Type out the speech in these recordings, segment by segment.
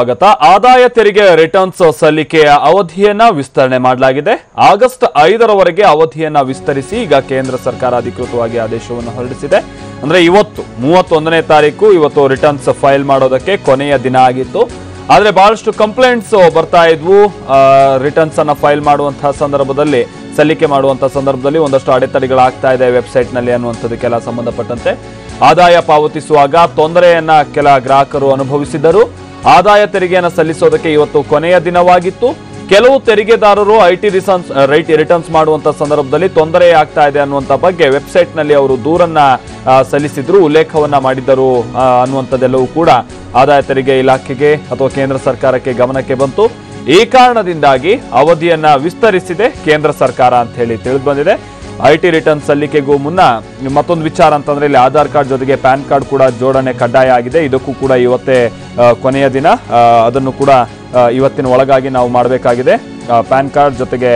ಸ್ವಾಗತ. ಆದಾಯ ತೆರಿಗೆ ರಿಟರ್ನ್ಸ್ ಸಲ್ಲಿಕೆಯ ಅವಧಿಯನ್ನ ವಿಸ್ತರಣೆ ಮಾಡಲಾಗಿದೆ. ಆಗಸ್ಟ್ ಐದರವರೆಗೆ ಅವಧಿಯನ್ನ ವಿಸ್ತರಿಸಿ ಈಗ ಕೇಂದ್ರ ಸರ್ಕಾರ ಅಧಿಕೃತವಾಗಿ ಆದೇಶವನ್ನು ಹೊರಡಿಸಿದೆ. ಅಂದ್ರೆ ಇವತ್ತು, ಮೂವತ್ತೊಂದನೇ ತಾರೀಕು ಇವತ್ತು ರಿಟರ್ನ್ಸ್ ಫೈಲ್ ಮಾಡೋದಕ್ಕೆ ಕೊನೆಯ ದಿನ ಆಗಿತ್ತು. ಆದ್ರೆ ಬಹಳಷ್ಟು ಕಂಪ್ಲೇಂಟ್ಸ್ ಬರ್ತಾ ಇದ್ವು. ರಿಟರ್ನ್ಸ್ ಅನ್ನ ಫೈಲ್ ಮಾಡುವಂತಹ ಸಂದರ್ಭದಲ್ಲಿ, ಸಲ್ಲಿಕೆ ಮಾಡುವಂತಹ ಸಂದರ್ಭದಲ್ಲಿ ಒಂದಷ್ಟು ಅಡೆತಡೆಗಳಾಗ್ತಾ ಇದೆ ವೆಬ್ಸೈಟ್ನಲ್ಲಿ ಅನ್ನುವಂಥದ್ದಕ್ಕೆಲ್ಲ ಸಂಬಂಧಪಟ್ಟಂತೆ. ಆದಾಯ ಪಾವತಿಸುವಾಗ ತೊಂದರೆಯನ್ನ ಕೆಲ ಗ್ರಾಹಕರು ಅನುಭವಿಸಿದರು. ಆದಾಯ ತೆರಿಗೆಯನ್ನು ಸಲ್ಲಿಸೋದಕ್ಕೆ ಇವತ್ತು ಕೊನೆಯ ದಿನವಾಗಿತ್ತು. ಕೆಲವು ತೆರಿಗೆದಾರರು ಐಟಿ ರಿಸನ್ಸ್ ರೈಟ್ ರಿಟರ್ನ್ಸ್ ಮಾಡುವಂತ ಸಂದರ್ಭದಲ್ಲಿ ತೊಂದರೆ ಆಗ್ತಾ ಇದೆ ಅನ್ನುವಂತ ಬಗ್ಗೆ ವೆಬ್ಸೈಟ್ನಲ್ಲಿ ಅವರು ದೂರನ್ನ ಸಲ್ಲಿಸಿದ್ರು, ಉಲ್ಲೇಖವನ್ನ ಮಾಡಿದ್ದರು ಅನ್ನುವಂಥದ್ದೆಲ್ಲವೂ ಕೂಡ ಆದಾಯ ತೆರಿಗೆ ಇಲಾಖೆಗೆ ಅಥವಾ ಕೇಂದ್ರ ಸರ್ಕಾರಕ್ಕೆ ಗಮನಕ್ಕೆ ಬಂತು. ಈ ಕಾರಣದಿಂದಾಗಿ ಅವಧಿಯನ್ನ ವಿಸ್ತರಿಸಿದೆ ಕೇಂದ್ರ ಸರ್ಕಾರ ಅಂತ ಹೇಳಿ ತಿಳಿದು ಬಂದಿದೆ. ಐ ಟಿ ರಿಟರ್ನ್ ಸಲ್ಲಿಕೆಗೂ ಮುನ್ನ ಮತ್ತೊಂದು ವಿಚಾರ ಅಂತಂದ್ರೆ ಇಲ್ಲಿ ಆಧಾರ್ ಕಾರ್ಡ್ ಜೊತೆಗೆ ಪ್ಯಾನ್ ಕಾರ್ಡ್ ಕೂಡ ಜೋಡಣೆ ಕಡ್ಡಾಯ ಆಗಿದೆ. ಇದಕ್ಕೂ ಕೂಡ ಇವತ್ತೇ ಕೊನೆಯ ದಿನ ಅದನ್ನು ಕೂಡ ಇವತ್ತಿನ ಒಳಗಾಗಿ ನಾವು ಮಾಡಬೇಕಾಗಿದೆ. ಪ್ಯಾನ್ ಕಾರ್ಡ್ ಜೊತೆಗೆ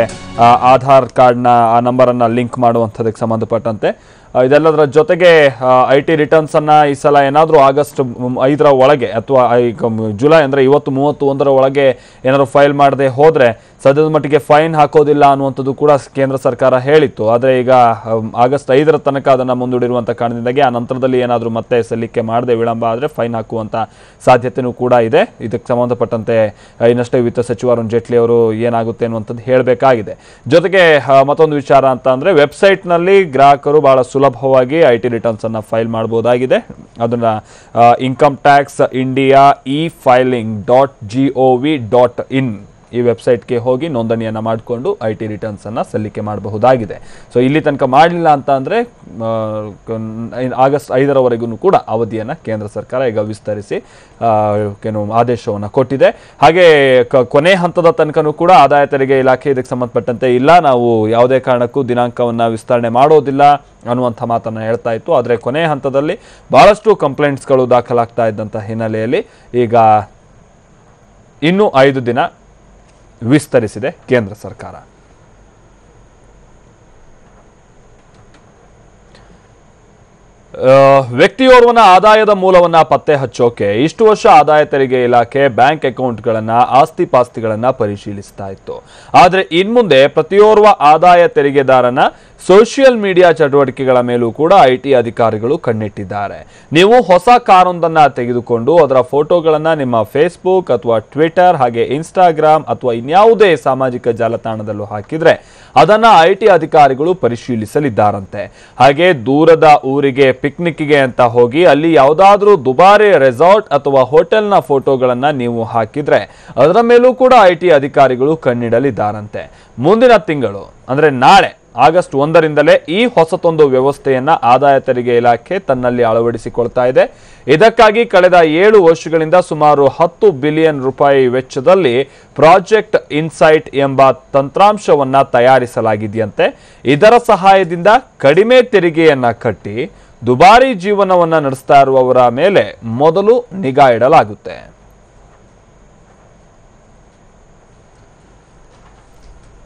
ಆಧಾರ್ ಕಾರ್ಡ್ನ, ಆ ನಂಬರನ್ನು ಲಿಂಕ್ ಮಾಡುವಂಥದಕ್ಕೆ ಸಂಬಂಧಪಟ್ಟಂತೆ. ಇದೆಲ್ಲದರ ಜೊತೆಗೆ ಐ ಟಿ ರಿಟರ್ನ್ಸ್ ಅನ್ನ ಈ ಸಲ ಏನಾದರೂ ಆಗಸ್ಟ್ ಐದರ ಒಳಗೆ ಅಥವಾ ಜುಲೈ ಅಂದರೆ ಇವತ್ತು ಮೂವತ್ತು ಒಂದರ ಒಳಗೆ ಏನಾದರೂ ಫೈಲ್ ಮಾಡದೆ ಹೋದರೆ ಸದ್ಯದ ಮಟ್ಟಿಗೆ ಫೈನ್ ಹಾಕೋದಿಲ್ಲ ಅನ್ನುವಂಥದ್ದು ಕೂಡ ಕೇಂದ್ರ ಸರ್ಕಾರ ಹೇಳಿತ್ತು. ಆದರೆ ಈಗ ಆಗಸ್ಟ್ ಐದರ ತನಕ ಅದನ್ನು ಮುಂದೂಡಿರುವಂಥ ಕಾರಣದಿಂದಾಗಿ ಆ ನಂತರದಲ್ಲಿ ಏನಾದರೂ ಮತ್ತೆ ಸಲ್ಲಿಕೆ ಮಾಡದೆ ವಿಳಂಬ ಆದರೆ ಫೈನ್ ಹಾಕುವಂಥ ಸಾಧ್ಯತೆಯೂ ಕೂಡ ಇದೆ. ಇದಕ್ಕೆ ಸಂಬಂಧಪಟ್ಟಂತೆ ಇನ್ನಷ್ಟೇ ವಿತ್ತ ಸಚಿವ ಅರುಣ್ ಜೇಟ್ಲಿ ಅವರು ಏನಾಗುತ್ತೆ ಅನ್ನುವಂಥದ್ದು ಹೇಳಬೇಕಾಗಿದೆ. ಜೊತೆಗೆ ಮತ್ತೊಂದು ವಿಚಾರ ಅಂತ ಅಂದರೆ ವೆಬ್ಸೈಟ್ನಲ್ಲಿ ಗ್ರಾಹಕರು ಬಹಳ ಸುಲಭವಾಗಿ ಐ ಟಿ ರಿಟರ್ನ್ಸ್ ಅನ್ನು ಫೈಲ್ ಮಾಡಬಹುದಾಗಿದೆ ಅದನ್ನ income tax India e filing dot G O V dot in ಈ ವೆಬ್ಸೈಟ್ಗೆ ಹೋಗಿ ನೋಂದಣಿಯನ್ನು ಮಾಡಿಕೊಂಡು ಐ ಟಿ ರಿಟರ್ನ್ಸನ್ನು ಸಲ್ಲಿಕೆ ಮಾಡಬಹುದಾಗಿದೆ. ಸೊ ಇಲ್ಲಿ ತನಕ ಮಾಡಲಿಲ್ಲ ಅಂತ ಅಂದರೆ ಆಗಸ್ಟ್ ಐದರವರೆಗೂ ಕೂಡ ಅವಧಿಯನ್ನು ಕೇಂದ್ರ ಸರ್ಕಾರ ಈಗ ವಿಸ್ತರಿಸಿ ಏನು ಆದೇಶವನ್ನು ಕೊಟ್ಟಿದೆ. ಹಾಗೆ ಕೊನೆ ಹಂತದ ತನಕನೂ ಕೂಡ ಆದಾಯ ತೆರಿಗೆ ಇಲಾಖೆ ಇದಕ್ಕೆ ಸಂಬಂಧಪಟ್ಟಂತೆ ಇಲ್ಲ. ನಾವು ಯಾವುದೇ ಕಾರಣಕ್ಕೂ ದಿನಾಂಕವನ್ನು ವಿಸ್ತರಣೆ ಮಾಡೋದಿಲ್ಲ ಅನ್ನುವಂಥ ಮಾತನ್ನು ಹೇಳ್ತಾ ಇತ್ತು. ಆದರೆ ಕೊನೆ ಹಂತದಲ್ಲಿ ಬಹಳಷ್ಟು ಕಂಪ್ಲೇಂಟ್ಸ್ಗಳು ದಾಖಲಾಗ್ತಾ ಇದ್ದಂಥ ಹಿನ್ನೆಲೆಯಲ್ಲಿ ಈಗ ಇನ್ನೂ ಐದು ದಿನ ವಿಸ್ತರಿಸಿದೆ ಕೇಂದ್ರ ಸರ್ಕಾರ. ವ್ಯಕ್ತಿಯೋರ್ವನ ಆದಾಯದ ಮೂಲವನ್ನ ಪತ್ತೆ ಹಚ್ಚೋಕೆ ಇಷ್ಟು ವರ್ಷ ಆದಾಯ ತೆರಿಗೆ ಇಲಾಖೆ ಬ್ಯಾಂಕ್ ಅಕೌಂಟ್ಗಳನ್ನ ಆಸ್ತಿ ಪಾಸ್ತಿಗಳನ್ನ ಪರಿಶೀಲಿಸ್ತಾ ಇತ್ತು. ಆದರೆ ಇನ್ಮುಂದೆ ಪ್ರತಿಯೋರ್ವ ಆದಾಯ ತೆರಿಗೆದಾರನ ಸೋಷಿಯಲ್ ಮೀಡಿಯಾ ಚಟುವಟಿಕೆಗಳ ಮೇಲೂ ಕೂಡ ಐ ಟಿ ಅಧಿಕಾರಿಗಳು ಕಣ್ಣಿಟ್ಟಿದ್ದಾರೆ. ನೀವು ಹೊಸ ಕಾರೊಂದನ್ನ ತೆಗೆದುಕೊಂಡು ಅದರ ಫೋಟೋಗಳನ್ನ ನಿಮ್ಮ ಫೇಸ್ಬುಕ್ ಅಥವಾ ಟ್ವಿಟರ್ ಹಾಗೆ ಇನ್ಸ್ಟಾಗ್ರಾಮ್ ಅಥವಾ ಇನ್ಯಾವುದೇ ಸಾಮಾಜಿಕ ಜಾಲತಾಣದಲ್ಲೂ ಹಾಕಿದ್ರೆ ಅದನ್ನ ಐ ಟಿ ಅಧಿಕಾರಿಗಳು ಪರಿಶೀಲಿಸಲಿದ್ದಾರಂತೆ. ಹಾಗೆ ದೂರದ ಊರಿಗೆ ಪಿಕ್ನಿಕ್ಗೆ ಅಂತ ಹೋಗಿ ಅಲ್ಲಿ ಯಾವುದಾದ್ರೂ ದುಬಾರಿ ರೆಸಾರ್ಟ್ ಅಥವಾ ಹೋಟೆಲ್ನ ಫೋಟೋಗಳನ್ನು ನೀವು ಹಾಕಿದ್ರೆ ಅದರ ಮೇಲೂ ಕೂಡ ಐ ಅಧಿಕಾರಿಗಳು ಕಣ್ಣಿಡಲಿದ್ದಾರಂತೆ. ಮುಂದಿನ ತಿಂಗಳು, ಅಂದ್ರೆ ನಾಳೆ, ಆಗಸ್ಟ್ ಒಂದರಿಂದಲೇ ಈ ಹೊಸತೊಂದು ವ್ಯವಸ್ಥೆಯನ್ನು ಆದಾಯ ತೆರಿಗೆ ಇಲಾಖೆ ತನ್ನಲ್ಲಿ ಅಳವಡಿಸಿಕೊಳ್ತಾ ಇದೆ. ಇದಕ್ಕಾಗಿ ಕಳೆದ ಏಳು ವರ್ಷಗಳಿಂದ ಸುಮಾರು ಹತ್ತು ಬಿಲಿಯನ್ ರೂಪಾಯಿ ವೆಚ್ಚದಲ್ಲಿ ಪ್ರಾಜೆಕ್ಟ್ ಇನ್ಸೈಟ್ ಎಂಬ ತಂತ್ರಾಂಶವನ್ನ ತಯಾರಿಸಲಾಗಿದೆಯಂತೆ. ಇದರ ಸಹಾಯದಿಂದ ಕಡಿಮೆ ತೆರಿಗೆಯನ್ನ ಕಟ್ಟಿ ದುಬಾರಿ ಜೀವನವನ್ನು ನಡೆಸ್ತಾ ಇರುವವರ ಮೇಲೆ ಮೊದಲು ನಿಗಾ ಇಡಲಾಗುತ್ತೆ.